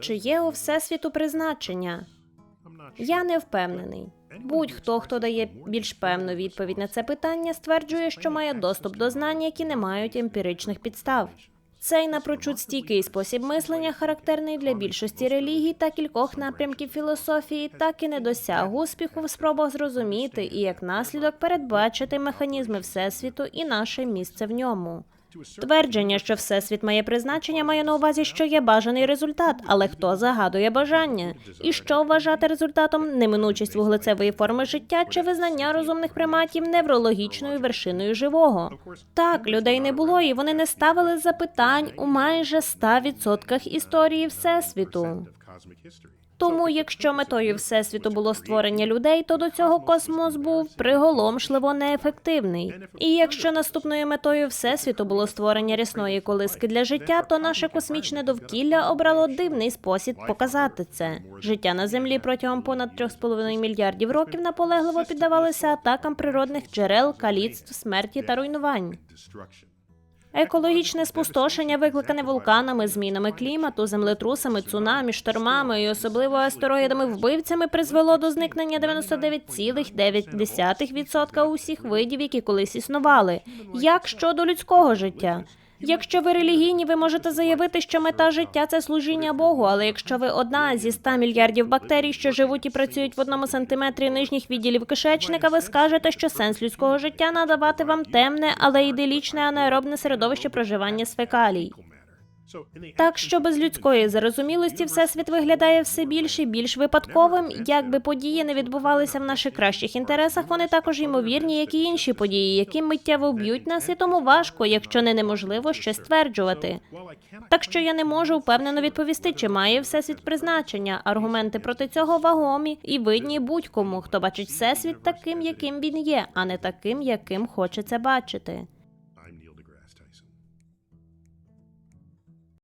Чи є у всесвіту призначення? Я не впевнений. Будь-хто, хто дає більш певну відповідь на це питання, стверджує, що має доступ до знань, які не мають емпіричних підстав. Цей напрочуд стійкий спосіб мислення, характерний для більшості релігій та кількох напрямків філософії, так і не досяг успіху в спробах зрозуміти і як наслідок передбачити механізми всесвіту і наше місце в ньому. Твердження, що всесвіт має призначення, має на увазі, що є бажаний результат, але хто загадує бажання? І що вважати результатом неминучість вуглецевої форми життя чи визнання розумних приматів неврологічною вершиною живого? Так, людей не було, і вони не ставили запитань у майже 100% історії всесвіту. Тому, якщо метою всесвіту було створення людей, то до цього космос був приголомшливо неефективний. І якщо наступною метою всесвіту було створення рясної колиски для життя, то наше космічне довкілля обрало дивний спосіб показати це. Життя на землі протягом понад 3,5 мільярдів років наполегливо піддавалося атакам природних джерел, каліцтв, смерті та руйнувань. Екологічне спустошення, викликане вулканами, змінами клімату, землетрусами, цунамі, штормами і особливо астероїдами вбивцями, призвело до зникнення 99,9% усіх видів, які колись існували. Як щодо людського життя? Якщо ви релігійні, ви можете заявити, що мета життя це служіння Богу. Але якщо ви одна зі 100 мільярдів бактерій, що живуть і працюють в одному сантиметрі нижніх відділів кишечника, ви скажете, що сенс людського життя надавати вам темне, але іделічне анаеробне середовище проживання з фекалій. Так що без людської зарозумілості всесвіт виглядає все більш і більш випадковим. Якби події не відбувалися в наших кращих інтересах, вони також ймовірні, як і інші події, які миттєво вб'ють нас, і тому важко, якщо не неможливо щось стверджувати. Так що я не можу впевнено відповісти, чи має всесвіт призначення. Аргументи проти цього вагомі і видні будь-кому, хто бачить всесвіт таким, яким він є, а не таким, яким хоче це бачити.